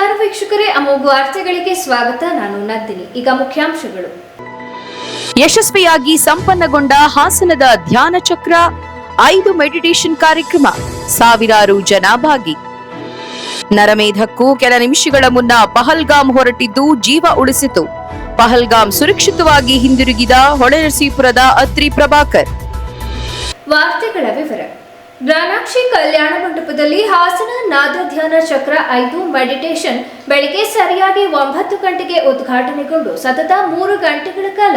ನಮಸ್ಕಾರ ವೀಕ್ಷಕರೇ ಅಮೋಘ ವಾರ್ತೆಗಳಿಗೆ ಸ್ವಾಗತ. ನಾನು ನಂದಿನಿ. ಈಗ ಮುಖ್ಯಾಂಶಗಳು. ಯಶಸ್ವಿಯಾಗಿ ಸಂಪನ್ನಗೊಂಡ ಹಾಸನದ ಧ್ಯಾನ ಚಕ್ರ ಐದು ಮೆಡಿಟೇಷನ್ ಕಾರ್ಯಕ್ರಮ ಸಾವಿರಾರು ಜನ ಭಾಗಿ. ನರಮೇಧಕ್ಕೂ ಕೆಲ ನಿಮಿಷಗಳ ಮುನ್ನ ಪಹಲ್ಗಾಮ್ ಹೊರಟಿದ್ದು ಜೀವ ಉಳಿಸಿತು. ಪಹಲ್ಗಾಮ್ ಸುರಕ್ಷಿತವಾಗಿ ಹಿಂದಿರುಗಿದ ಹೊಳೆನರಸೀಪುರದ ಅತ್ರಿ ಪ್ರಭಾಕರ್. ವಾರ್ತೆಗಳ ವಿವರ. ಜ್ಞಾನಾಕ್ಷಿ ಕಲ್ಯಾಣ ಮಂಟಪದಲ್ಲಿ ಹಾಸನ ನಾದ ಧ್ಯಾನ ಚಕ್ರ ಐದು ಮೆಡಿಟೇಷನ್. ಬೆಳಿಗ್ಗೆ ಸರಿಯಾಗಿ ಒಂಬತ್ತು ಗಂಟೆಗೆ ಉದ್ಘಾಟನೆಗೊಂಡು ಸತತ ಮೂರು ಗಂಟೆಗಳ ಕಾಲ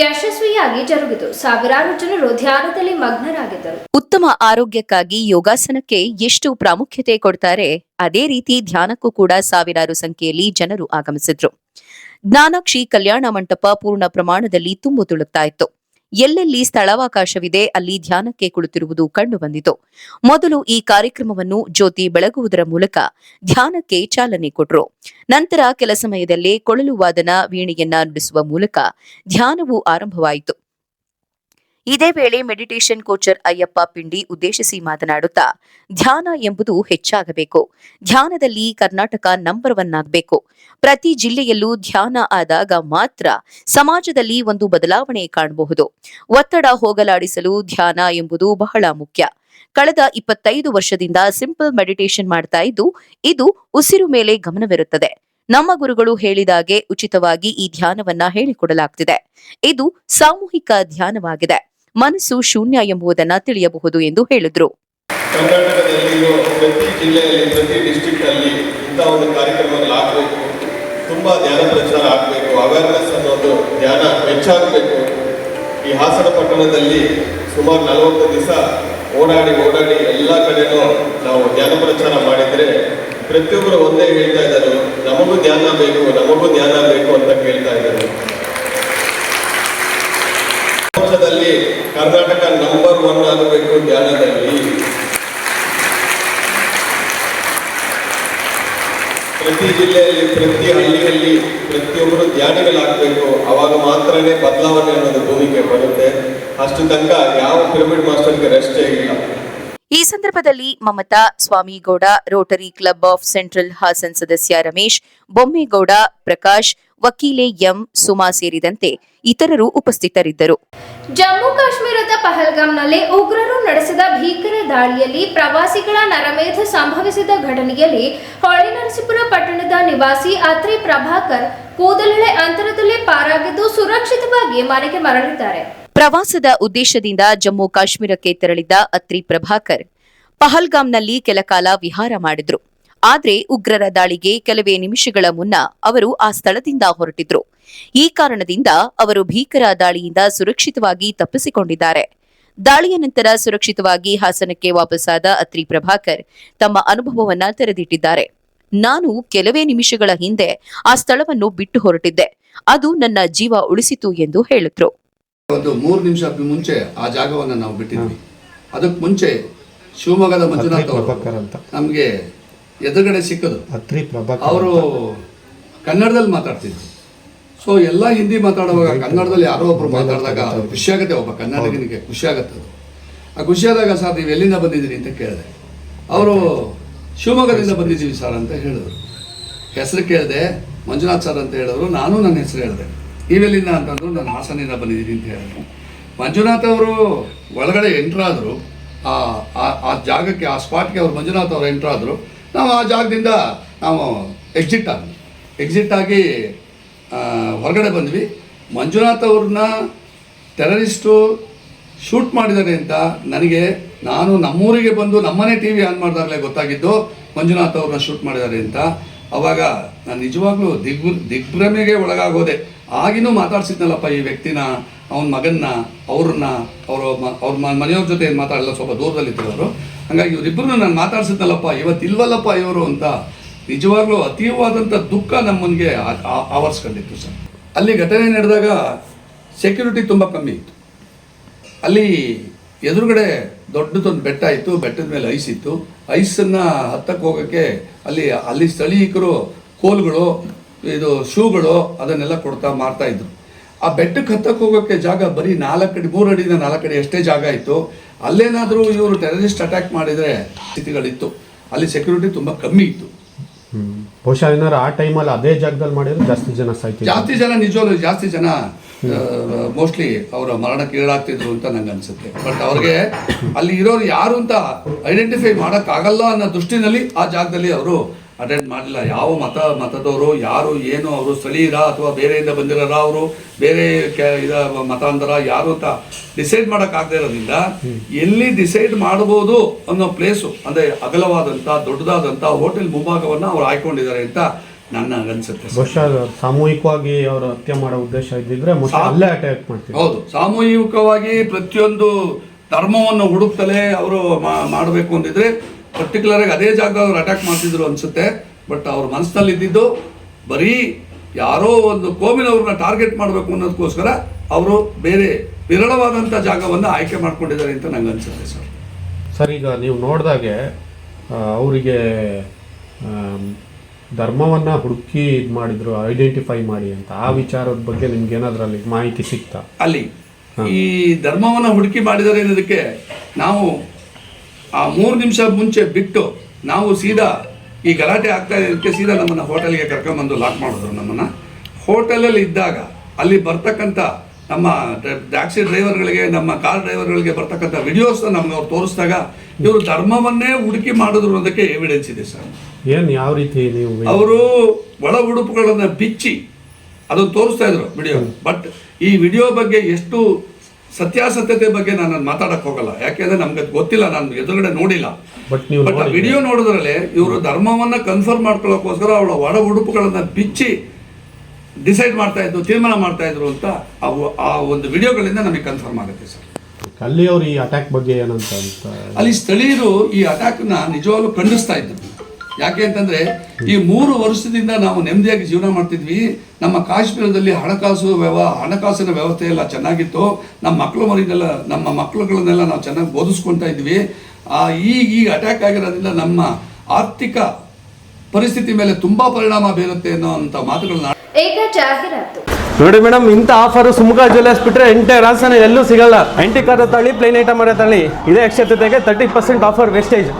ಯಶಸ್ವಿಯಾಗಿ ಜರುಗಿತು. ಸಾವಿರಾರು ಜನರು ಧ್ಯಾನದಲ್ಲಿ ಮಗ್ನರಾಗಿದ್ದರು. ಉತ್ತಮ ಆರೋಗ್ಯಕ್ಕಾಗಿ ಯೋಗಾಸನಕ್ಕೆ ಎಷ್ಟು ಪ್ರಾಮುಖ್ಯತೆ ಕೊಡ್ತಾರೆ, ಅದೇ ರೀತಿ ಧ್ಯಾನಕ್ಕೂ ಕೂಡ ಸಾವಿರಾರು ಸಂಖ್ಯೆಯಲ್ಲಿ ಜನರು ಆಗಮಿಸಿದ್ರು. ಜ್ಞಾನಾಕ್ಷಿ ಕಲ್ಯಾಣ ಮಂಟಪ ಪೂರ್ಣ ಪ್ರಮಾಣದಲ್ಲಿ ತುಂಬು ತುಳುಕ್ತಾ ಇತ್ತು. ಎಲ್ಲೆಲ್ಲಿ ಸ್ಥಳಾವಕಾಶವಿದೆ ಅಲ್ಲಿ ಧ್ಯಾನಕ್ಕೆ ಕುಳಿತಿರುವುದು ಕಂಡುಬಂದಿತು. ಮೊದಲು ಈ ಕಾರ್ಯಕ್ರಮವನ್ನು ಜ್ಯೋತಿ ಬೆಳಗುವುದರ ಮೂಲಕ ಧ್ಯಾನಕ್ಕೆ ಚಾಲನೆ ಕೊಟ್ಟರು ನಂತರ ಕೆಲ ಸಮಯದಲ್ಲೇ ಕೊಳಲು ವಾದನ ವೀಣೆಯನ್ನ ನುಡಿಸುವ ಮೂಲಕ ಧ್ಯಾನವು ಆರಂಭವಾಯಿತು. ಇದೇ ವೇಳೆ ಮೆಡಿಟೇಷನ್ ಕೋಚರ್ ಅಯ್ಯಪ್ಪ ಪಿಂಡಿ ಉದ್ದೇಶಿಸಿ ಮಾತನಾಡುತ್ತಾ, ಧ್ಯಾನ ಎಂಬುದು ಹೆಚ್ಚಾಗಬೇಕು. ಧ್ಯಾನದಲ್ಲಿ ಕರ್ನಾಟಕ ನಂಬರ್ ಒನ್ ಆಗಬೇಕು. ಪ್ರತಿ ಜಿಲ್ಲೆಯಲ್ಲೂ ಧ್ಯಾನ ಆದಾಗ ಮಾತ್ರ ಸಮಾಜದಲ್ಲಿ ಒಂದು ಬದಲಾವಣೆ ಕಾಣಬಹುದು. ಒತ್ತಡ ಹೋಗಲಾಡಿಸಲು ಧ್ಯಾನ ಎಂಬುದು ಬಹಳ ಮುಖ್ಯ. ಕಳೆದ ಇಪ್ಪತ್ತೈದು ವರ್ಷದಿಂದ ಸಿಂಪಲ್ ಮೆಡಿಟೇಷನ್ ಮಾಡ್ತಾ ಇದ್ದು, ಇದು ಉಸಿರು ಮೇಲೆ ಗಮನವಿರುತ್ತದೆ. ನಮ್ಮ ಗುರುಗಳು ಹೇಳಿದಾಗೆ ಉಚಿತವಾಗಿ ಈ ಧ್ಯಾನವನ್ನ ಹೇಳಿಕೊಡಲಾಗ್ತಿದೆ. ಇದು ಸಾಮೂಹಿಕ ಧ್ಯಾನವಾಗಿದೆ. ಮನಸ್ಸು ಶೂನ್ಯ ಎಂಬುದನ್ನ ತಿಳಿಯಬಹುದು ಎಂದು ಹೇಳಿದರು. ಕರ್ನಾಟಕದಲ್ಲಿರೋ ಪ್ರತಿ ಜಿಲ್ಲೆಯಲ್ಲಿ, ಪ್ರತಿ ಡಿಸ್ಟ್ರಿಕ್ಟ್ ಅಲ್ಲಿ ಇಂಥ ಒಂದು ಕಾರ್ಯಕ್ರಮಗಳು ಆಗಬೇಕು. ತುಂಬ ಧ್ಯಾನ ಪ್ರಚಾರ ಆಗಬೇಕು. ಅವೇರ್ನೆಸ್ ಅನ್ನೋದು ಧ್ಯಾನ ಹೆಚ್ಚಾಗಬೇಕು. ಈ ಹಾಸನ ಪಟ್ಟಣದಲ್ಲಿ ಸುಮಾರು ನಲವತ್ತು ದಿವಸ ಓಡಾಡಿ ಓಡಾಡಿ ಎಲ್ಲ ಕಡೆನೂ ನಾವು ಧ್ಯಾನ ಪ್ರಚಾರ ಮಾಡಿದರೆ ಪ್ರತಿಯೊಬ್ಬರು ಒಂದೇ ಹೇಳ್ತಾ ಇದ್ದಾರೆ, ನಮಗೂ ಧ್ಯಾನ ಬೇಕು, ನಮಗೂ ಧ್ಯಾನ ಬೇಕು ಅಂತ ಕೇಳ್ತಾ ಇದ್ದಾರೆ. ಕರ್ನಾಟಕ ನಂಬರ್ ಒನ್ ಆಗಬೇಕು ಧ್ಯಾನದಲ್ಲಿ ಪ್ರತಿ ಜಿಲ್ಲೆಯಲ್ಲಿ, ಪ್ರತಿ ಹಳ್ಳಿಯಲ್ಲಿ ಪ್ರತಿಯೊಬ್ಬರು ಧ್ಯಾನಿಗಳಾಗಬೇಕು ಅವಾಗ ಮಾತ್ರನೇ ಬದಲಾವಣೆ ಅನ್ನೋದು ಭೂಮಿಗೆ ಬರುತ್ತೆ. ಅಷ್ಟು ತನಕ ಯಾವ ಪಿರಮಿಡ್ ಮಾಸ್ಟರ್ಗೆ ರೆಸ್ಟೇ ಇಲ್ಲ. ಈ ಸಂದರ್ಭದಲ್ಲಿ Mamata Swamygowda Rotary Club of Central Hassan ಸದಸ್ಯ ರಮೇಶ್ ಬೊಮ್ಮೇಗೌಡ ಪ್ರಕಾಶ್, ವಕೀಲೆ ಎಂ ಸುಮಾ ಸೇರಿದಂತೆ ಇತರರು ಉಪಸ್ಥಿತರಿದ್ದರು. ಜಮ್ಮು ಕಾಶ್ಮೀರದ ಪಹಲ್ಗಾಮ್ನಲ್ಲಿ ಉಗ್ರರು ನಡೆಸಿದ ಭೀಕರ ದಾಳಿಯಲ್ಲಿ ಪ್ರವಾಸಿಗಳ ನರಮೇಧ ಸಂಭವಿಸಿದ ಘಟನೆಯಲ್ಲಿ ಹೊಳೆನರಸೀಪುರ ಪಟ್ಟಣದ ನಿವಾಸಿ ಅತ್ರಿ ಪ್ರಭಾಕರ್ ಕೂದಲೆಳೆ ಅಂತರದಲ್ಲಿ ಪಾರಾಗಿದ್ದು ಸುರಕ್ಷಿತವಾಗಿ ಮನೆಗೆ ಮರಳಿದ್ದಾರೆ. ಪ್ರವಾಸದ ಉದ್ದೇಶದಿಂದ ಜಮ್ಮು ಕಾಶ್ಮೀರಕ್ಕೆ ತೆರಳಿದ್ದ ಅತ್ರಿ ಪ್ರಭಾಕರ್ ಪಹಲ್ಗಾಮ್ನಲ್ಲಿ ಕೆಲಕಾಲ ವಿಹಾರ ಮಾಡಿದ್ರು. ಆದ್ರೆ ಉಗ್ರರ ದಾಳಿಗೆ ಕೆಲವೇ ನಿಮಿಷಗಳ ಮುನ್ನ ಅವರು ಆ ಸ್ಥಳದಿಂದ ಹೊರಟಿದ್ರು. ಈ ಕಾರಣದಿಂದ ಅವರು ಭೀಕರ ದಾಳಿಯಿಂದ ಸುರಕ್ಷಿತವಾಗಿ ತಪ್ಪಿಸಿಕೊಂಡಿದ್ದಾರೆ. ದಾಳಿಯ ನಂತರ ಸುರಕ್ಷಿತವಾಗಿ ಹಾಸನಕ್ಕೆ ವಾಪಸ್ಸಾದ ಅತ್ರಿ ಪ್ರಭಾಕರ್ ತಮ್ಮ ಅನುಭವವನ್ನ ತೆರೆದಿಟ್ಟಿದ್ದಾರೆ. ನಾನು ಕೆಲವೇ ನಿಮಿಷಗಳ ಹಿಂದೆ ಆ ಸ್ಥಳವನ್ನು ಬಿಟ್ಟು ಹೊರಟಿದ್ದೆ. ಅದು ನನ್ನ ಜೀವ ಉಳಿಸಿತು ಎಂದು ಹೇಳಿದ್ರು. ಒಂದು ಮೂರು ನಿಮಿಷ ಮುಂಚೆ ಆ ಜಾಗವನ್ನು ನಾವು ಬಿಟ್ಟಿದ್ವಿ. ಅದಕ್ಕೆ ಮುಂಚೆ ಶಿವಮೊಗ್ಗದ ಮಂಜುನಾಥ್ ಪ್ರಭಾಕರ್ ಅವರು ಅಂತ. ನಮಗೆ ಎದುರುಗಡೆ ಸಿಕ್ಕದು ಅವರು ಕನ್ನಡದಲ್ಲಿ ಮಾತಾಡ್ತಿದ್ರು. ಸೊ ಎಲ್ಲ ಹಿಂದಿ ಮಾತಾಡುವಾಗ ಕನ್ನಡದಲ್ಲಿ ಯಾರೋ ಒಬ್ರು ಮಾತಾಡಿದಾಗ ಖುಷಿ ಆಗುತ್ತೆ ಒಬ್ಬ ಕನ್ನಡಿಗನಿಗೆ ಖುಷಿ ಆಗುತ್ತೆ ಅದು. ಆ ಖುಷಿಯಾದಾಗ ಸರ್ ನೀವು ಎಲ್ಲಿಂದ ಬಂದಿದ್ದೀರಿ ಅಂತ ಕೇಳಿದೆ. ಅವರು ಶಿವಮೊಗ್ಗದಿಂದ ಬಂದಿದ್ದೀವಿ ಸರ್ ಅಂತ ಹೇಳಿದರು. ಹೆಸರು ಕೇಳಿದೆ ಮಂಜುನಾಥ್ ಸರ್ ಅಂತ ಹೇಳಿದ್ರು ನಾನು ನನ್ನ ಹೆಸರು ಹೇಳಿದೆ. ನೀವೆಲ್ಲಿಂದ ಅಂತಂದ್ರು ನಾನು ಹಾಸನಿಂದ ಬಂದಿದ್ದೀನಿ ಅಂತ ಹೇಳಿದ್ರು. ಮಂಜುನಾಥ್ ಅವರು ಒಳಗಡೆ ಎಂಟ್ರಾದರು ಆ- ಆ ಜಾಗಕ್ಕೆ ಆ ಸ್ಪಾಟ್ಗೆ ಅವರು ಮಂಜುನಾಥ್ ಅವರು ಎಂಟ್ರಾದರು ನಾವು ಆ ಜಾಗದಿಂದ ನಾವು ಎಕ್ಸಿಟ್ ಆದ್ವಿ. ಎಕ್ಸಿಟ್ ಆಗಿ ಹೊರಗಡೆ ಬಂದ್ವಿ. ಮಂಜುನಾಥ್ ಅವ್ರನ್ನ ಟೆರರಿಸ್ಟು ಶೂಟ್ ಮಾಡಿದ್ದಾರೆ ಅಂತ ನನಗೆ, ನಾನು ನಮ್ಮೂರಿಗೆ ಬಂದು ನಮ್ಮನೆ ಟಿ ವಿ ಆನ್ ಮಾಡಿದಾಗಲೇ ಗೊತ್ತಾಗಿದ್ದು, ಮಂಜುನಾಥ್ ಅವ್ರನ್ನ ಶೂಟ್ ಮಾಡಿದ್ದಾರೆ ಅಂತ. ಅವಾಗ ನಾನು ನಿಜವಾಗ್ಲೂ ದಿಗ್, ದಿಗ್ಭ್ರಮೆಗೆ ಒಳಗಾಗೋದೆ. ಆಗಿನೂ ಮಾತಾಡ್ಸಿದ್ನಲ್ಲಪ್ಪ ಈ ವ್ಯಕ್ತಿನ, ಅವನ ಮಗನ್ನ, ಅವ್ರನ್ನ, ಅವರ ಅವ್ರ ಮನೆಯವ್ರ ಜೊತೆ ಏನು ಮಾತಾಡಲ್ಲ, ಸ್ವಲ್ಪ ದೂರದಲ್ಲಿದ್ದರು ಅವರು ಹಾಗಾಗಿ ಇವರಿಬ್ಬರು ನಾನು ಮಾತಾಡ್ಸಿದ್ನಲ್ಲಪ್ಪ ಇವತ್ತು ಇಲ್ವಲ್ಲಪ್ಪ ಇವರು ಅಂತ ನಿಜವಾಗ್ಲೂ ಅತೀವಾದಂಥ ದುಃಖ ನಮ್ಮನಿಗೆ ಆವರಿಸ್ಕೊಂಡಿತ್ತು ಸರ್. ಅಲ್ಲಿ ಘಟನೆ ನಡೆದಾಗ ಸೆಕ್ಯೂರಿಟಿ ತುಂಬ ಕಮ್ಮಿ ಇತ್ತು. ಅಲ್ಲಿ ಎದುರುಗಡೆ ದೊಡ್ಡದೊಂದು ಬೆಟ್ಟ ಇತ್ತು, ಬೆಟ್ಟದ ಮೇಲೆ ಐಸ್ ಇತ್ತು. ಐಸನ್ನು ಹತ್ತಕ್ಕೆ ಹೋಗೋಕ್ಕೆ ಅಲ್ಲಿ ಅಲ್ಲಿ ಸ್ಥಳೀಯಕರು ಕೋಲ್ಗಳು, ಇದು ಶೂಗಳು ಅದನ್ನೆಲ್ಲ ಕೊಡ್ತಾ ಮಾರ್ತಾ ಇದ್ರು. ಆ ಬೆಟ್ಟಕ್ಕೆ ಹತ್ತಕ್ಕೆ ಹೋಗೋಕ್ಕೆ ಜಾಗ ಬರೀ ನಾಲ್ಕು ಅಡಿ ಮೂರು ಅಡಿಯಿಂದ ನಾಲ್ಕು ಅಡಿ ಅಷ್ಟೇ ಜಾಗ ಇತ್ತು. ಅಲ್ಲೇನಾದರೂ ಇವರು ಟೆರರಿಸ್ಟ್ ಅಟ್ಯಾಕ್ ಮಾಡಿದರೆ ಸ್ಥಿತಿಗಳಿತ್ತು. ಅಲ್ಲಿ ಸೆಕ್ಯೂರಿಟಿ ತುಂಬ ಕಮ್ಮಿ ಇತ್ತು. ಬಹುಶಃ ಏನಾರು ಆ ಟೈಮಲ್ಲಿ ಅದೇ ಜಾಗದಲ್ಲಿ ಮಾಡಿದ್ರೆ ಜಾಸ್ತಿ ಜನ ಸಾಯ್ತಿದ್ರು. ಜಾಸ್ತಿ ಜನ ನಿಜವಾಗ್ಲೂ ಜಾಸ್ತಿ ಜನ ಮೋಸ್ಟ್ಲಿ ಅವರ ಮರಣಕ್ಕೆ ಈಡಾಗ್ತಿದ್ರು ಅಂತ ನಂಗೆ ಅನ್ಸುತ್ತೆ. ಬಟ್ ಅವ್ರಿಗೆ ಅಲ್ಲಿ ಇರೋರು ಯಾರು ಅಂತ ಐಡೆಂಟಿಫೈ ಮಾಡೋಕ್ಕಾಗಲ್ಲ ಅನ್ನೋ ದೃಷ್ಟಿನಲ್ಲಿ ಆ ಜಾಗದಲ್ಲಿ ಅವರು ಅಟೆಂಡ್ ಮಾಡಲಿಲ್ಲ. ಯಾವ ಮತ ಮತದವರು ಯಾರು ಏನು ಅವರು ಸ್ಥಳೀಯರ ಅಥವಾ ಬೇರೆಯಿಂದ ಬಂದಿರೋರ ಅವರು ಬೇರೆ ಇದ ಮತಾಂತರ ಯಾರು ಅಂತ ಡಿಸೈಡ್ ಮಾಡೋಕ್ಕಾಗದೇ ಇರೋದ್ರಿಂದ ಎಲ್ಲಿ ಡಿಸೈಡ್ ಮಾಡ್ಬೋದು ಅನ್ನೋ ಪ್ಲೇಸು ಅಂದರೆ ಅಗಲವಾದಂಥ ದೊಡ್ಡದಾದಂಥ ಹೋಟೆಲ್ ಮುಂಭಾಗವನ್ನು ಅವ್ರು ಆಯ್ಕೊಂಡಿದ್ದಾರೆ ಅಂತ ನನ್ನ ಅನ್ಸುತ್ತೆ ಬಹುಶಃ ಸಾಮೂಹಿಕವಾಗಿ ಅವರು ಹತ್ಯೆ ಮಾಡೋ ಉದ್ದೇಶ ಇದ್ದಿದ್ರೆ ಅಲ್ಲೇ ಅಟ್ಯಾಕ್ ಮಾಡ್ತೀವಿ ಹೌದು. ಸಾಮೂಹಿಕವಾಗಿ ಪ್ರತಿಯೊಂದು ಧರ್ಮವನ್ನು ಹುಡುಕ್ತಲೇ ಅವರು ಮಾಡಬೇಕು ಅಂದಿದ್ರೆ ಪರ್ಟಿಕ್ಯುಲರ್ ಆಗಿ ಅದೇ ಜಾಗ ಅವ್ರು ಅಟ್ಯಾಕ್ ಮಾಡ್ತಿದ್ರು ಅನ್ಸುತ್ತೆ ಬಟ್ ಅವ್ರ ಮನಸ್ಸಿನಲ್ಲಿ ಇದ್ದಿದ್ದು ಬರೀ ಯಾರೋ ಒಂದು ಕೋಮಿನವ್ರನ್ನ ಟಾರ್ಗೆಟ್ ಮಾಡಬೇಕು ಅನ್ನೋದಕ್ಕೋಸ್ಕರ ಅವರು ಬೇರೆ ವಿರಳವಾದಂಥ ಜಾಗವನ್ನು ಆಯ್ಕೆ ಮಾಡ್ಕೊಂಡಿದ್ದಾರೆ ಅಂತ ನಂಗೆ ಅನ್ಸುತ್ತೆ ಸರ್. ಸರ್ ಈಗ ನೀವು ನೋಡಿದಾಗೆ ಅವರಿಗೆ ಧರ್ಮವನ್ನ ಹುಡುಕಿ ಇದು ಮಾಡಿದ್ರು ಐಡೆಂಟಿಫೈ ಮಾಡಿ ಅಂತ. ಆ ವಿಚಾರದ ಬಗ್ಗೆ ನಿಮ್ಗೆ ಏನಾದ್ರೂ ಅಲ್ಲಿ ಮಾಹಿತಿ ಸಿಕ್ತಾ? ಅಲ್ಲಿ ಈ ಧರ್ಮವನ್ನು ಹುಡುಕಿ ಮಾಡಿದರೆ ಅನ್ನೋದಕ್ಕೆ ನಾವು ಆ ಮೂರು ನಿಮಿಷ ಮುಂಚೆ ಬಿಟ್ಟು ನಾವು ಸೀದಾ ಈ ಗಲಾಟೆ ಆಗ್ತಾ ಇದ್ದಕ್ಕೆ ಸೀದಾ ನಮ್ಮನ್ನು ಹೋಟೆಲ್ಗೆ ಕರ್ಕೊಂಬಂದು ಲಾಕ್ ಮಾಡಿದ್ರು ನಮ್ಮನ್ನು. ಹೋಟೆಲಲ್ಲಿ ಇದ್ದಾಗ ಅಲ್ಲಿ ಬರ್ತಕ್ಕಂಥ ನಮ್ಮ ಟ್ಯಾಕ್ಸಿ ಡ್ರೈವರ್ಗಳಿಗೆ ನಮ್ಮ ಕಾರ್ ಡ್ರೈವರ್ಗಳಿಗೆ ಬರ್ತಕ್ಕಂಥ ವಿಡಿಯೋಸ್ನ ನಮ್ಗೆ ಅವ್ರು ತೋರಿಸಿದಾಗ ಇವರು ಧರ್ಮವನ್ನೇ ಹುಡುಕಿ ಮಾಡಿದ್ರು ಅನ್ನೋದಕ್ಕೆ ಎವಿಡೆನ್ಸ್ ಇದೆ ಸರ್. ಏನು ಯಾವ ರೀತಿ ನೀವು ಅವರು ಒಳ ಉಡುಪುಗಳನ್ನು ಬಿಚ್ಚಿ ಅದನ್ನು ತೋರಿಸ್ತಾ ಇದ್ರು ವಿಡಿಯೋ ಬಟ್ ಈ ವಿಡಿಯೋ ಬಗ್ಗೆ ಎಷ್ಟು ಸತ್ಯಾಸತ್ಯತೆ ಬಗ್ಗೆ ನಾನು ಮಾತಾಡಕ್ ಹೋಗಲ್ಲ. ಯಾಕೆಂದ್ರೆ ನಮ್ಗೆ ಗೊತ್ತಿಲ್ಲ ನಾನು ಎದುರುಗಡೆ ನೋಡಿಲ್ಲ. ಬಟ್ ನೀವು ಬಟ್ ಆ ವಿಡಿಯೋ ನೋಡಿದ್ರಲ್ಲಿ ಇವರು ಧರ್ಮವನ್ನ ಕನ್ಫರ್ಮ್ ಮಾಡ್ಕೊಳ್ಳೋಕೋಸ್ಕರ ಅವಳ ಒಡ ಉಡುಪುಗಳನ್ನ ಬಿಚ್ಚಿ ಡಿಸೈಡ್ ಮಾಡ್ತಾ ಇದ್ರು ತೀರ್ಮಾನ ಮಾಡ್ತಾ ಇದ್ರು ಅಂತ ಅವು ಆ ಒಂದು ವಿಡಿಯೋಗಳಿಂದ ನಮಗೆ ಕನ್ಫರ್ಮ್ ಆಗುತ್ತೆ ಸರ್. ಅಲ್ಲಿ ಅವರು ಈ ಅಟ್ಯಾಕ್ ಬಗ್ಗೆ ಏನಂತ ಅಲ್ಲಿ ಸ್ಥಳೀಯರು ಈ ಅಟ್ಯಾಕ್ನ ನಿಜವಾಗ್ಲೂ ಖಂಡಿಸ್ತಾ ಇದ್ರು. ಯಾಕೆ ಅಂತಂದ್ರೆ ಈ ಮೂರು ವರ್ಷದಿಂದ ನಾವು ನೆಮ್ಮದಿಯಾಗಿ ಜೀವನ ಮಾಡ್ತಿದ್ವಿ. ನಮ್ಮ ಕಾಶ್ಮೀರದಲ್ಲಿ ಹಣಕಾಸು ವ್ಯವ ಹಣಕಾಸಿನ ವ್ಯವಸ್ಥೆ ಎಲ್ಲ ಚೆನ್ನಾಗಿತ್ತು. ನಮ್ಮ ಮಕ್ಕಳು ಮರಿನೆಲ್ಲ ನಮ್ಮ ಮಕ್ಕಳುಗಳನ್ನೆಲ್ಲ ನಾವು ಚೆನ್ನಾಗಿ ಬೋಧಿಸ್ಕೊಳ್ತಾ ಇದ್ವಿ. ಆ ಈಗ ಈ ಅಟ್ಯಾಕ್ ಆಗಿರೋದ್ರಿಂದ ನಮ್ಮ ಆರ್ಥಿಕ ಪರಿಸ್ಥಿತಿ ಮೇಲೆ ತುಂಬಾ ಪರಿಣಾಮ ಬೀರುತ್ತೆ ಅನ್ನೋ ಅಂತ ಮಾತುಗಳನ್ನ ಈಗ ನೋಡಿ ಮೇಡಮ್ ಇಂಥ ಆಫರ್ ಸುಮುಖ ಜ್ಯುವೆಲ್ಲರ್ಸ್ ಬಿಟ್ರೆ ಎಂಟೆ ರಾಸನ ಎಲ್ಲೂ ಸಿಗಲ್ಲ. ಎಂಟಿ ಕಾರ್ ತಳಿ ಪ್ಲೇನ್ ಐಟಮ್ ತಳಿ ಇದೇ ಅಕ್ಷತೆಗೆ ತರ್ಟಿ ಪರ್ಸೆಂಟ್ ಆಫರ್ ವೇಸ್ಟೇಜ್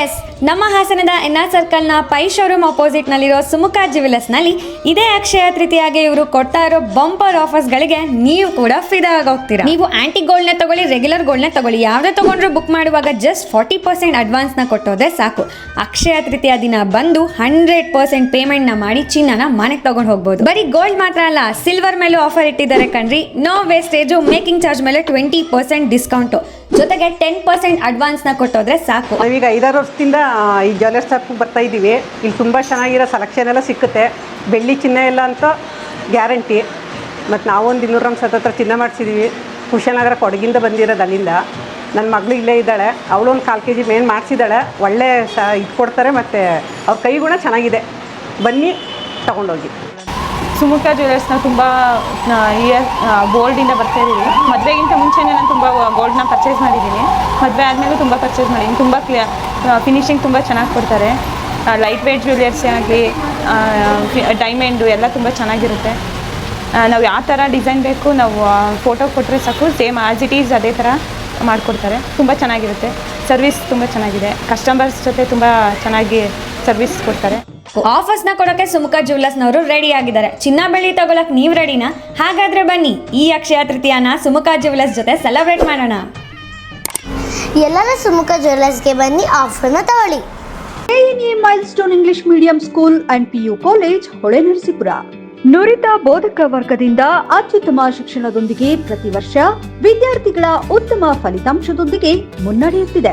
ಎಸ್ ನಮ್ಮ ಹಾಸನದ ಎನ್ ಆರ್ ಸರ್ಕಲ್ನ ಪೈ ಶೋರೂಮ್ ಅಪೋಸಿಟ್ನಲ್ಲಿರೋ ಸುಮುಖ ಜ್ಯುವೆಲರ್ಸ್ನಲ್ಲಿ ಇದೇ ಅಕ್ಷಯ ತೃತೀಯಾಗೆ ಇವರು ಕೊಡ್ತಾ ಇರೋ ಬಂಪರ್ ಆಫರ್ಸ್ಗಳಿಗೆ ನೀವು ಕೂಡ ಫಿದಾ ಆಗೋಗ್ತೀರಾ ನೀವು ಆಂಟಿ ಗೋಲ್ಡ್ನ ತಗೊಳ್ಳಿ ರೆಗ್ಯುಲರ್ ಗೋಲ್ಡ್ನೇ ತಗೊಳ್ಳಿ, ಯಾವುದೇ ತಗೊಂಡ್ರು ಬುಕ್ ಮಾಡುವಾಗ ಜಸ್ಟ್ ಫಾರ್ಟಿ ಪರ್ಸೆಂಟ್ ಅಡ್ವಾನ್ಸ್ನ ಕೊಟ್ಟೋದ್ರೆ ಸಾಕು. ಅಕ್ಷಯ ತೃತೀಯ ದಿನ ಬಂದು ಹಂಡ್ರೆಡ್ ಪರ್ಸೆಂಟ್ ಪೇಮೆಂಟ್ನ ಮಾಡಿ ಚಿನ್ನನ ಮನೆಗೆ ತಗೊಂಡು ಹೋಗ್ಬೋದು. ಬರೀ ಗೋಲ್ಡ್ ಮಾತ್ರ ಅಲ್ಲ ಸಿಲ್ವರ್ ಮೇಲೂ ಆಫರ್ ಇಟ್ಟಿದ್ದಾರೆ ಕಣ್ರಿ. ನೋ ವೇಸ್ಟೇಜು ಮೇಕಿಂಗ್ ಚಾರ್ಜ್ ಮೇಲೆ ಟ್ವೆಂಟಿ ಪರ್ಸೆಂಟ್ ಡಿಸ್ಕೌಂಟು ಜೊತೆಗೆ ಟೆನ್ ಪರ್ಸೆಂಟ್ ಅಡ್ವಾನ್ಸ್ನ ಕೊಟ್ಟೋದ್ರೆ ಸಾಕು. ನಾವೀಗ ಐದಾರು ವರ್ಷದಿಂದ ಈ ಜ್ಯುವೆಲರ್ಸ್ ಶಾಪ್ ಬರ್ತಾ ಇದ್ದೀವಿ ಇಲ್ಲಿ ತುಂಬ ಚೆನ್ನಾಗಿರೋ ಸೆಲೆಕ್ಷನ್ ಎಲ್ಲ ಸಿಕ್ಕುತ್ತೆ. ಬೆಳ್ಳಿ ಚಿನ್ನ ಎಲ್ಲ ಅಂತ ಗ್ಯಾರಂಟಿ ಮತ್ತು ನಾವೊಂದು ಇನ್ನೂರು ಗ್ರಾಮ್ ಸತತ್ರ ಚಿನ್ನ ಮಾಡಿಸಿದ್ದೀವಿ ಕುಶನಗರ ಕೊಡಗಿಂದ ಬಂದಿರೋದು ಅಲ್ಲಿಂದ. ನನ್ನ ಮಗಳು ಇಲ್ಲೇ ಇದ್ದಾಳೆ. ಅವಳು ಒಂದು ಕಾಲು ಕೆ ಜಿ ಮೇನ್ ಮಾಡಿಸಿದ್ದಾಳೆ ಒಳ್ಳೆ ಸ, ಇದು ಕೊಡ್ತಾರೆ, ಮತ್ತು ಅವ್ರ ಕೈಗುಣ ಚೆನ್ನಾಗಿದೆ. ಬನ್ನಿ, ತಗೊಂಡೋಗಿ. ಸುಮುಖ ಜ್ಯುವೆಲ್ಲರ್ಸ್ನ ತುಂಬ ಇಯರ್ ಗೋಲ್ಡಿಂದ ಬರ್ತಾ ಇದ್ದೀವಿ ಮದುವೆಗಿಂತ ಮುಂಚೆನೇ ನಾನು ತುಂಬ ಗೋಲ್ಡ್ನ ಪರ್ಚೇಸ್ ಮಾಡಿದ್ದೀನಿ. ಮದುವೆ ಆದಮೇಲೂ ತುಂಬ ಪರ್ಚೇಸ್ ಮಾಡಿದ್ದೀನಿ. ತುಂಬ ಕ್ಲಿಯರ್ ಫಿನಿಶಿಂಗ್ ತುಂಬ ಚೆನ್ನಾಗಿ ಕೊಡ್ತಾರೆ. ಲೈಟ್ ವೇಟ್ ಜ್ಯುವೆಲರ್ಸ್ ಆಗಲಿ ಡೈಮಂಡು ಎಲ್ಲ ತುಂಬ ಚೆನ್ನಾಗಿರುತ್ತೆ. ನಾವು ಯಾವ ಥರ ಡಿಸೈನ್ ಬೇಕು, ನಾವು ಫೋಟೋ ಕೊಟ್ಟರೆ ಸಾಕು. ಸೇಮ್ ಆಸ್ ಇಟ್ ಈಸ್ ಅದೇ ಥರ ಮಾಡಿಕೊಡ್ತಾರೆ. ತುಂಬ ಚೆನ್ನಾಗಿರುತ್ತೆ. ಸರ್ವಿಸ್ ತುಂಬ ಚೆನ್ನಾಗಿದೆ. ಕಸ್ಟಮರ್ಸ್ ಜೊತೆ ತುಂಬ ಚೆನ್ನಾಗಿ ಸರ್ವಿಸ್ ಕೊಡ್ತಾರೆ. ನ ಕೊಡೋಕೆ ಸುಮುಖ ಜ್ಯುವೆಲರ್ಸ್ನವರು ರೆಡಿ ಆಗಿದ್ದಾರೆ. ಚಿನ್ನ ಬೆಳ್ಳಿ ತಗೊಳಕ್ ನೀವು ರೆಡಿನಾ ಹಾಗಾದ್ರೆ ಬನ್ನಿ ಈ ಅಕ್ಷಯ ತೃತೀಯನ ಸುಮುಖ ಜುವೆಲ್ಲರ್ಸ್ ಜೊತೆ ಸೆಲೆಬ್ರೇಟ್ ಮಾಡೋಣ. ಎಲ್ಲರ ಸುಮುಖ ಜ್ಯುವೆಲ್ಲರ್ಸ್ಗೆ ಬನ್ನಿ ಆಫರ್ನ ತಗೊಳ್ಳಿ. ANA Milestone English medium school and PU college Holenarasipura ನುರಿತ ಬೋಧಕ ವರ್ಗದಿಂದ ಅತ್ಯುತ್ತಮ ಶಿಕ್ಷಣದೊಂದಿಗೆ ಪ್ರತಿ ವರ್ಷ ವಿದ್ಯಾರ್ಥಿಗಳ ಉತ್ತಮ ಫಲಿತಾಂಶದೊಂದಿಗೆ ಮುನ್ನಡೆಯುತ್ತಿದೆ.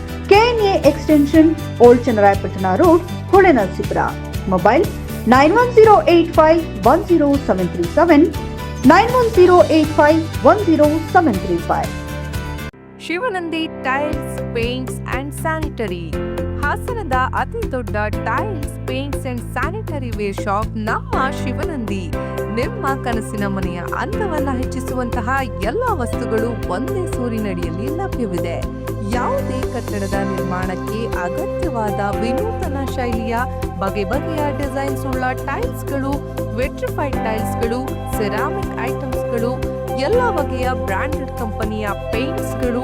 KN A extension old Channarayapatna road, Hole Narasipura. Mobile nine one zero five one zero three seven, nine one five one zero three five. Shivanandi tiles, paints and sanitary. ಹಾಸನದ ಅತಿ ದೊಡ್ಡ tiles, paints and sanitary ware shop ನಮ್ಮ ಶಿವನಂದಿ. ನಿಮ್ಮ ಕನಸಿನ ಮನೆಯ ಅಂದವನ್ನ ಹೆಚ್ಚಿಸುವಂತಹ ಎಲ್ಲ ವಸ್ತುಗಳು ಒಂದೇ ಸೂರಿನಡಿಯಲ್ಲಿ ಲಭ್ಯವಿದೆ. ಯಾವುದೇ ಕಟ್ಟಡದ ನಿರ್ಮಾಣಕ್ಕೆ ಅಗತ್ಯವಾದ ವಿನೂತನ ಶೈಲಿಯ ಬಗೆ ಬಗೆಯ ಡಿಸೈನ್ಸ್ ಉಳ್ಳ ಟೈಲ್ಸ್ಗಳು, ವೆಟ್ರಿಫೈಡ್ ಟೈಲ್ಸ್ಗಳು, ಸೆರಾಮಿಕ್ ಐಟಮ್ಸ್ಗಳು, ಎಲ್ಲ ಬಗೆಯ ಬ್ರಾಂಡೆಡ್ ಕಂಪನಿಯ ಪೇಂಟ್ಸ್ಗಳು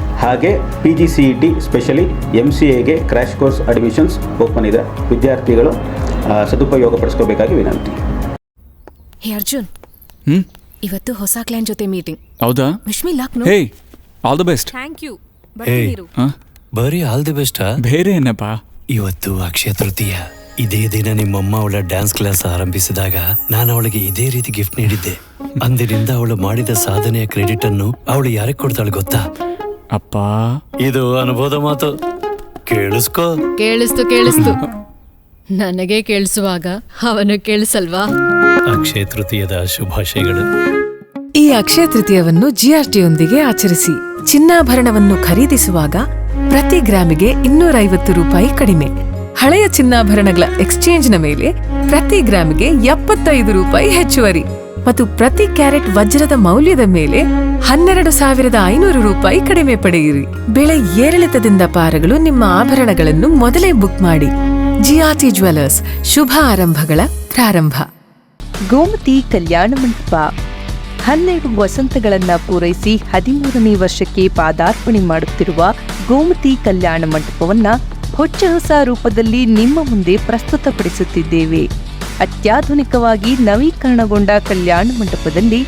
ಹಾಗೆ P G C E T specially M C ಎಗೆ ಕ್ರ್ಯಾಶ್ ಕೋರ್ಸ್ ಅಡ್ಮಿಷನ್ಸ್ ಓಪನ್ ಇದೆ. ವಿದ್ಯಾರ್ಥಿಗಳು ಸದುಪಯೋಗ ಪಡಿಸ್ಕೋಬೇಕಾಗಿ ವಿನಂತಿ. ಹೇ ಅರ್ಜುನ್. ಹ್ಮ್? ಇವತ್ತು ಹೊಸ ಕ್ಲೈಂಟ್ ಜೊತೆ ಮೀಟಿಂಗ್ ಹೌದಾ? Wish me luck hey all the best thank you ಬರೀ ಆಲ್ ದಿ ಬೆಸ್ಟ್ ಬೇರೆ ಏನಪ್ಪ? ಇವತ್ತು ಅಕ್ಷಯ ತೃತೀಯ. ಇದೇ ದಿನ ನಿಮ್ಮಮ್ಮ ಅವಳ ಡ್ಯಾನ್ಸ್ ಕ್ಲಾಸ್ ಆರಂಭಿಸಿದಾಗ ನಾನು ಅವಳಿಗೆ ಇದೇ ರೀತಿ ಗಿಫ್ಟ್ ನೀಡಿದ್ದೆ. ಅಂದಿನಿಂದ ಅವಳು ಮಾಡಿದ ಸಾಧನೆಯ ಕ್ರೆಡಿಟ್ ಅನ್ನು ಅವಳು ಯಾರಿಗೆ ಕೊಡ್ತಾಳೆ ಗೊತ್ತಾ? ಅಪ್ಪ ಇದು ಅನುಭವದ ಮಾತು. ಕೇಳಿಸ್ಕೋ. ಕೇಳಿಸ್ತು ಕೇಳಿಸ್ತು. ನನಗೆ ಕೇಳಿಸುವಾಗ ಅವನು ಕೇಳಿಸಲ್ವಾ? ಅಕ್ಷಯ ತೃತೀಯದ ಶುಭಾಶಯಗಳು. ಈ ಅಕ್ಷಯ ತೃತೀಯವನ್ನು ಜಿಆರ್ಟಿಯೊಂದಿಗೆ ಆಚರಿಸಿ ಚಿನ್ನಾಭರಣವನ್ನು ಖರೀದಿಸುವಾಗ ಪ್ರತಿ ಗ್ರಾಮಿಗೆ ಇನ್ನೂರ ಐವತ್ತು ರೂಪಾಯಿ ಕಡಿಮೆ. ಹಳೆಯ ಚಿನ್ನಾಭರಣಗಳ ಎಕ್ಸ್ಚೇಂಜ್ನ ಮೇಲೆ ಪ್ರತಿ ಗ್ರಾಮಿಗೆ ಎಪ್ಪತ್ತೈದು ರೂಪಾಯಿ ಹೆಚ್ಚುವರಿ. ಮತ್ತು ಪ್ರತಿ ಕ್ಯಾರೆಟ್ ವಜ್ರದ ಮೌಲ್ಯದ ಮೇಲೆ ಹನ್ನೆರಡು ಸಾವಿರದ ಐನೂರು ರೂಪಾಯಿ ಕಡಿಮೆ ಪಡೆಯಿರಿ. ಬೆಳೆ ಏರಿಳಿತದಿಂದ ಪಾರಗಳು ನಿಮ್ಮ ಆಭರಣಗಳನ್ನು ಮೊದಲೇ ಬುಕ್ ಮಾಡಿ. ಜಿಯಾತಿ ಜ್ಯುವೆಲರ್ಸ್ ಶುಭ ಆರಂಭಗಳ ಪ್ರಾರಂಭ. ಗೋಮತಿ ಕಲ್ಯಾಣ ಮಂಟಪ. ಹನ್ನೆರಡು ವಸಂತಗಳನ್ನು ಪೂರೈಸಿ ಹದಿಮೂರನೇ ವರ್ಷಕ್ಕೆ ಪಾದಾರ್ಪಣೆ ಮಾಡುತ್ತಿರುವ ಗೋಮತಿ ಕಲ್ಯಾಣ ಮಂಟಪವನ್ನ ಹೊಚ್ಚ ಹೊಸ ರೂಪದಲ್ಲಿ ನಿಮ್ಮ ಮುಂದೆ ಪ್ರಸ್ತುತಪಡಿಸುತ್ತಿದ್ದೇವೆ. ಅತ್ಯಾಧುನಿಕವಾಗಿ ನವೀಕರಣಗೊಂಡ ಕಲ್ಯಾಣ ಮಂಟಪದಲ್ಲಿ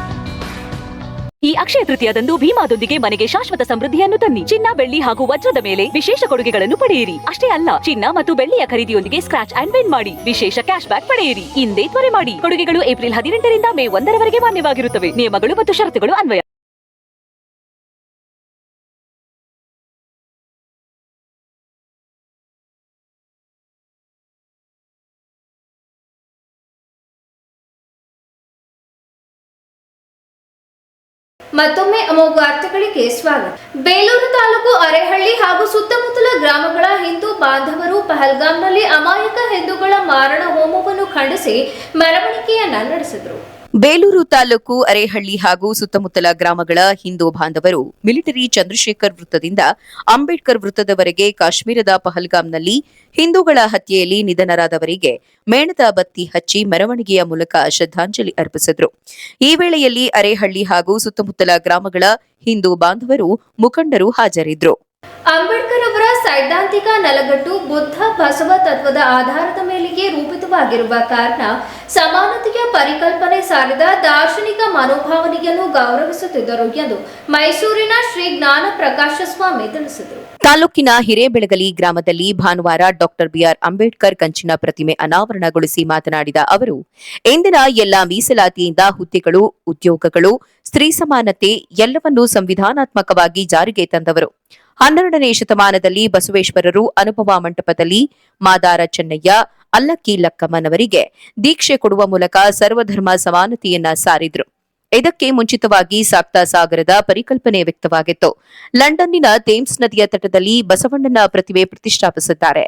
ಈ ಅಕ್ಷಯ ತೃತೀಯದಂದು ಭೀಮಾದೊಂದಿಗೆ ಮನೆಗೆ ಶಾಶ್ವತ ಸಮೃದ್ಧಿಯನ್ನು ತನ್ನಿ. ಚಿನ್ನ, ಬೆಳ್ಳಿ ಹಾಗೂ ವಜ್ರದ ಮೇಲೆ ವಿಶೇಷ ಕೊಡುಗೆಗಳನ್ನು ಪಡೆಯಿರಿ. ಅಷ್ಟೇ ಅಲ್ಲ, ಚಿನ್ನ ಮತ್ತು ಬೆಳ್ಳಿಯ ಖರೀದಿಯೊಂದಿಗೆ ಸ್ಕ್ರಾಚ್ ಅಂಡ್ ವಿನ್ ಮಾಡಿ. ವಿಶೇಷ ಕ್ಯಾಶ್ ಬ್ಯಾಕ್ ಪಡೆಯಿರಿ. ಇಂದೇ ತ್ವರೆ ಮಾಡಿ. ಕೊಡುಗೆಗಳು ಏಪ್ರಿಲ್ ಹದಿನೆಂಟರಿಂದ ಮೇ ಒಂದರವರೆಗೆ ಮಾನ್ಯವಾಗಿರುತ್ತವೆ. ನಿಯಮಗಳು ಮತ್ತು ಷರತ್ತುಗಳು ಅನ್ವಯ. ಮತ್ತೊಮ್ಮೆ ಅಮೋಘ ವಾರ್ತೆಗಳಿಗೆ ಸ್ವಾಗತ. ಬೇಲೂರು ತಾಲೂಕು ಅರೆಹಳ್ಳಿ ಹಾಗೂ ಸುತ್ತಮುತ್ತಲ ಗ್ರಾಮಗಳ ಹಿಂದೂ ಬಾಂಧವರು ಪಹಲ್ಗಾಮ್ನಲ್ಲಿ ಅಮಾಯಕ ಹಿಂದೂಗಳ ಮಾರಣ ಹೋಮವನ್ನು ಖಂಡಿಸಿ ಮೆರವಣಿಗೆಯನ್ನ ನಡೆಸಿದರು. ಬೇಲೂರು ತಾಲೂಕು ಅರೇಹಳ್ಳಿ ಹಾಗೂ ಸುತ್ತಮುತ್ತಲ ಗ್ರಾಮಗಳ ಹಿಂದೂ ಬಾಂಧವರು, ಮಿಲಿಟರಿ ಚಂದ್ರಶೇಖರ್ ವೃತ್ತದಿಂದ ಅಂಬೇಡ್ಕರ್ ವೃತ್ತದವರೆಗೆ ಕಾಶ್ಮೀರದ ಪಹಲ್ಗಾಮ್ನಲ್ಲಿ ಹಿಂದೂಗಳ ಹತ್ಯೆಯಲ್ಲಿ ನಿಧನರಾದವರಿಗೆ ಮೇಣದ ಬತ್ತಿ ಹಚ್ಚಿ ಮೆರವಣಿಗೆಯ ಮೂಲಕ ಶ್ರದ್ಧಾಂಜಲಿ ಅರ್ಪಿಸಿದರು. ಈ ವೇಳೆಯಲ್ಲಿ ಅರೇಹಳ್ಳಿ ಹಾಗೂ ಸುತ್ತಮುತ್ತಲ ಗ್ರಾಮಗಳ ಹಿಂದೂ ಬಾಂಧವರು ಮುಖಂಡರು ಹಾಜರಿದ್ದರು ಅಂಬೇಡ್ಕರ್ ಅವರ ಸೈದ್ಧಾಂತಿಕ ನೆಲಗಟ್ಟು ಬುದ್ಧ ಬಸವ ತತ್ವದ ಆಧಾರದ ಮೇಲೆಯೇ ರೂಪಿತವಾಗಿರುವ ಕಾರಣ ಸಮಾನತೆಯ ಪರಿಕಲ್ಪನೆ ಸಾರಿದ ದಾರ್ಶನಿಕ ಮನೋಭಾವನೆಯನ್ನು ಗೌರವಿಸುತ್ತಿದ್ದರು ಎಂದು ಮೈಸೂರಿನ ಶ್ರೀ ಜ್ಞಾನ ಪ್ರಕಾಶ ಸ್ವಾಮಿ ತಿಳಿಸಿದರು. ತಾಲೂಕಿನ ಹಿರೇಬೆಳಗಲಿ ಗ್ರಾಮದಲ್ಲಿ ಭಾನುವಾರ ಡಾಕ್ಟರ್ ಬಿಆರ್ ಅಂಬೇಡ್ಕರ್ ಕಂಚಿನ ಪ್ರತಿಮೆ ಅನಾವರಣಗೊಳಿಸಿ ಮಾತನಾಡಿದ ಅವರು, ಇಂದಿನ ಎಲ್ಲ ಮೀಸಲಾತಿಯಿಂದ ಹುದ್ದೆಗಳು, ಉದ್ಯೋಗಗಳು, ಸ್ತ್ರೀ ಸಮಾನತೆ ಎಲ್ಲವನ್ನೂ ಸಂವಿಧಾನಾತ್ಮಕವಾಗಿ ಜಾರಿಗೆ ತಂದವರು. ಹನ್ನೆರಡನೇ ಶತಮಾನದಲ್ಲಿ ಬಸವೇಶ್ವರರು ಅನುಭವ ಮಂಟಪದಲ್ಲಿ ಮಾದಾರ ಚೆನ್ನಯ್ಯ, ಅಲ್ಲಕ್ಕಿ ಲಕ್ಕಮ್ಮನವರಿಗೆ ದೀಕ್ಷೆ ಕೊಡುವ ಮೂಲಕ ಸರ್ವಧರ್ಮ ಸಮಾನತೆಯನ್ನ ಸಾರಿದ್ರು. ಇದಕ್ಕೆ ಮುಂಚಿತವಾಗಿ ಸಾಕ್ತಾ ಸಾಗರದ ಪರಿಕಲ್ಪನೆ ವ್ಯಕ್ತವಾಗಿತ್ತು. ಲಂಡನ್ನಿನ ಥೇಮ್ಸ್ ನದಿಯ ತಟದಲ್ಲಿ ಬಸವಣ್ಣನ ಪ್ರತಿಮೆ ಪ್ರತಿಷ್ಠಾಪಿಸಿದ್ದಾರೆ.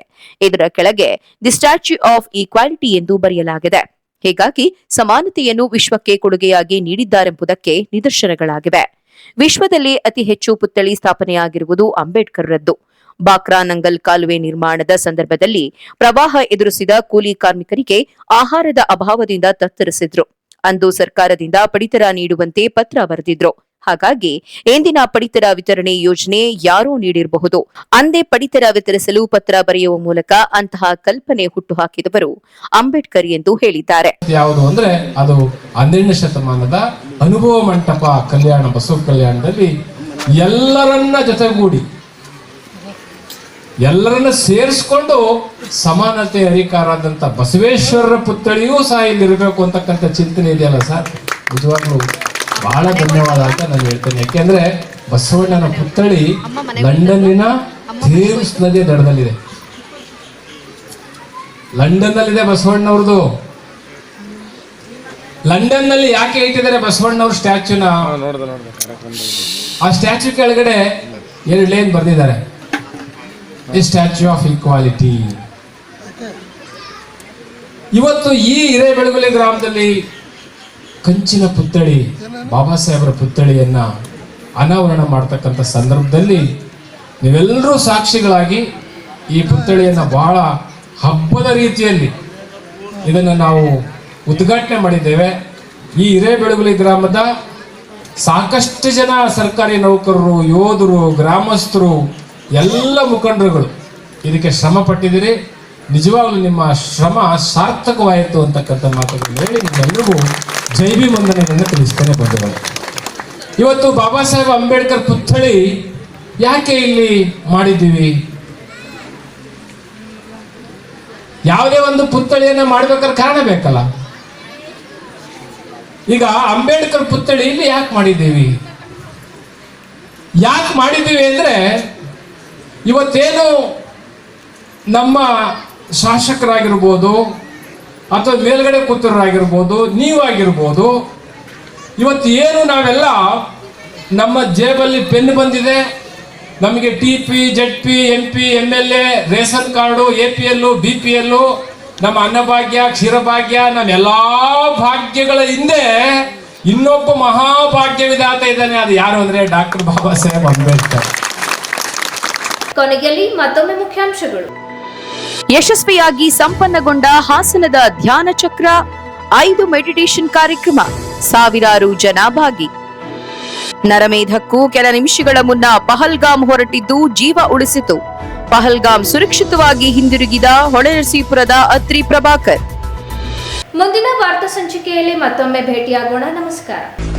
ಇದರ ಕೆಳಗೆ ದಿ ಸ್ಟ್ಯಾಚ್ಯೂ ಆಫ್ ಈಕ್ವಾಲಿಟಿ ಎಂದು ಬರೆಯಲಾಗಿದೆ. ಹೀಗಾಗಿ ಸಮಾನತೆಯನ್ನು ವಿಶ್ವಕ್ಕೆ ಕೊಡುಗೆಯಾಗಿ ನೀಡಿದ್ದಾರೆಂಬುದಕ್ಕೆ ನಿದರ್ಶನಗಳಾಗಿವೆ. ವಿಶ್ವದಲ್ಲಿ ಅತಿ ಹೆಚ್ಚು ಪುತ್ಥಳಿ ಸ್ಥಾಪನೆಯಾಗಿರುವುದು ಅಂಬೇಡ್ಕರ್ರದ್ದು. ಬಾಕ್ರಾ ನಂಗಲ್ ಕಾಲುವೆ ನಿರ್ಮಾಣದ ಸಂದರ್ಭದಲ್ಲಿ ಪ್ರವಾಹ ಎದುರಿಸಿದ ಕೂಲಿ ಕಾರ್ಮಿಕರಿಗೆ ಆಹಾರದ ಅಭಾವದಿಂದ ತತ್ತರಿಸಿದ್ರು. ಅಂದು ಸರ್ಕಾರದಿಂದ ಪಡಿತರ ನೀಡುವಂತೆ ಪತ್ರ ಬರೆದಿದ್ರು. ಹಾಗಾಗಿ ಎಂದಿನ ಪಡಿತರ ವಿತರಣೆ ಯೋಜನೆ ಯಾರು ನೀಡಿರಬಹುದು. ಅಂದೇ ಪಡಿತರ ವಿತರಿಸಲು ಪತ್ರ ಬರೆಯುವ ಮೂಲಕ ಅಂತಹ ಕಲ್ಪನೆ ಹುಟ್ಟುಹಾಕಿದವರು ಅಂಬೇಡ್ಕರ್ ಎಂದು ಹೇಳಿದ್ದಾರೆ. ಯಾವುದು ಅಂದ್ರೆ ಅದು ಹನ್ನೆರಡನೇ ಶತಮಾನದ ಅನುಭವ ಮಂಟಪ ಕಲ್ಯಾಣ ಬಸವ ಕಲ್ಯಾಣದಲ್ಲಿ ಎಲ್ಲರನ್ನ ಜೊತೆಗೂಡಿ ಎಲ್ಲರನ್ನ ಸೇರಿಸ್ಕೊಂಡು ಸಮಾನತೆ ಅಧಿಕಾರಾದಂತ ಬಸವೇಶ್ವರರ ಪುತ್ಥಳಿಯೂ ಸಹ ಇಲ್ಲಿ ಇರಬೇಕು ಅಂತಕ್ಕಂಥ ಚಿಂತನೆ ಇದೆಯಲ್ಲ ಸರ್? ನಿಜವಾಗ್ಲೂ ಬಹಳ ಧನ್ಯವಾದ ಅಂತ ನಾನು ಹೇಳ್ತೇನೆ. ಯಾಕೆಂದ್ರೆ ಬಸವಣ್ಣನ ಪುತ್ಥಳಿ ಲಂಡನ್ನಿನ ಥೇಮ್ಸ್ ನದಿಯ ದಡದಲ್ಲಿದೆ. ಲಂಡನ್ ನಲ್ಲಿದೆ ಬಸವಣ್ಣವ್ರದ್ದು ಲಂಡನ್ನಲ್ಲಿ ಯಾಕೆ ಇಟ್ಟಿದ್ದಾರೆ ಬಸವಣ್ಣವ್ರ ಸ್ಟ್ಯಾಚ್ಯೂನ? ಆ ಸ್ಟ್ಯಾಚ್ಯೂ ಕೆಳಗಡೆ ಎರಡು ಲೈನ್ ಬರ್ದಿದ್ದಾರೆ. ದಿ ಸ್ಟ್ಯಾಚ್ಯೂ ಆಫ್ ಈಕ್ವಾಲಿಟಿ ಇವತ್ತು ಈ ಹಿರೇಬೆಳಗುಲಿ ಗ್ರಾಮದಲ್ಲಿ ಕಂಚಿನ ಪುತ್ಥಳಿ, ಬಾಬಾ ಸಾಹೇಬರ ಪುತ್ಥಳಿಯನ್ನ ಅನಾವರಣ ಮಾಡ್ತಕ್ಕಂಥ ಸಂದರ್ಭದಲ್ಲಿ ನೀವೆಲ್ಲರೂ ಸಾಕ್ಷಿಗಳಾಗಿ ಈ ಪುತ್ಥಳಿಯನ್ನ ಬಹಳ ಹಬ್ಬದ ರೀತಿಯಲ್ಲಿ ಇದನ್ನು ನಾವು ಉದ್ಘಾಟನೆ ಮಾಡಿದ್ದೇವೆ. ಈ ಹಿರೇಬೆಳಗುಲಿ ಗ್ರಾಮದ ಸಾಕಷ್ಟು ಜನ ಸರ್ಕಾರಿ ನೌಕರರು, ಯೋಧರು, ಗ್ರಾಮಸ್ಥರು ಎಲ್ಲ ಮುಖಂಡರುಗಳು, ಇದಕ್ಕೆ ಶ್ರಮ ಪಟ್ಟಿದ್ದೀರಿ. ನಿಜವಾಗ್ಲೂ ನಿಮ್ಮ ಶ್ರಮ ಸಾರ್ಥಕವಾಯಿತು ಅಂತಕ್ಕಂಥ ಮಾತುಗಳನ್ನು ಹೇಳಿ ನಿಮ್ಮೆಲ್ಲರಿಗೂ ಜೈವಿ ವಂದನೆಗಳನ್ನ ತಿಳಿಸ್ತೇನೆ ಬಂದವರು ಇವತ್ತು ಬಾಬಾ ಸಾಹೇಬ್ ಅಂಬೇಡ್ಕರ್ ಪುತ್ಥಳಿ ಯಾಕೆ ಇಲ್ಲಿ ಮಾಡಿದ್ದೀವಿ? ಯಾವುದೇ ಒಂದು ಪುತ್ಥಳಿಯನ್ನು ಮಾಡ್ಬೇಕಾದ್ರೆ ಕಾರಣ ಬೇಕಲ್ಲ. ಈಗ ಅಂಬೇಡ್ಕರ್ ಪುತ್ಥಳಿ ಇಲ್ಲಿ ಯಾಕೆ ಮಾಡಿದ್ದೀವಿ? ಯಾಕೆ ಮಾಡಿದ್ದೀವಿ ಅಂದ್ರೆ ಇವತ್ತೇನು ನಮ್ಮ ಶಾಸಕರಾಗಿರ್ಬೋದು ಅಥವಾ ಮೇಲ್ಗಡೆ ಕೂತರಾಗಿರ್ಬೋದು ನೀವಾಗಿರ್ಬೋದು ಇವತ್ತು ಏನು ನಾವೆಲ್ಲ ನಮ್ಮ ಜೇಬಲ್ಲಿ ಪೆನ್ ಬಂದಿದೆ. ನಮಗೆ T P Z P, M P M L A, ration card, A P L B P L ನಮ್ಮ ಅನ್ನಭಾಗ್ಯ, ಕ್ಷೀರಭಾಗ್ಯ, ನಮ್ಮ ಎಲ್ಲ ಭಾಗ್ಯಗಳ ಹಿಂದೆ ಇನ್ನೊಬ್ಬ ಮಹಾಭಾಗ್ಯ ವಿಧಾತ ಇದ್ದಾನೆ. ಅದು ಯಾರು ಅಂದ್ರೆ ಡಾಕ್ಟರ್ ಬಾಬಾ ಸಾಹೇಬ್ ಅಂಬೇಡ್ಕರ್. ಕೊನೆಯಲ್ಲಿ ಮತ್ತೊಮ್ಮೆ ಮುಖ್ಯಾಂಶಗಳು. ಯಶಸ್ವಿಯಾಗಿ ಸಂಪನ್ನಗೊಂಡ ಹಾಸನದ ಧ್ಯಾನ ಚಕ್ರ ಐದು ಮೆಡಿಟೇಷನ್ ಕಾರ್ಯಕ್ರಮ ಸಾವಿರಾರು ಜನ ಭಾಗಿ. ನರಮೇಧಕ್ಕೂ ಕೆಲ ನಿಮಿಷಗಳ ಮುನ್ನ ಪಹಲ್ಗಾಮ್ ಹೊರಟಿದ್ದು ಜೀವ ಉಳಿಸಿತು. ಪಹಲ್ಗಾಮ್ ಸುರಕ್ಷಿತವಾಗಿ ಹಿಂದಿರುಗಿದ ಹೊಳೆನರಸೀಪುರದ ಅತ್ರಿ ಪ್ರಭಾಕರ್. ಮುಂದಿನ ವಾರ್ತಾ ಸಂಚಿಕೆಯಲ್ಲಿ ಮತ್ತೊಮ್ಮೆ ಭೇಟಿಯಾಗೋಣ. ನಮಸ್ಕಾರ.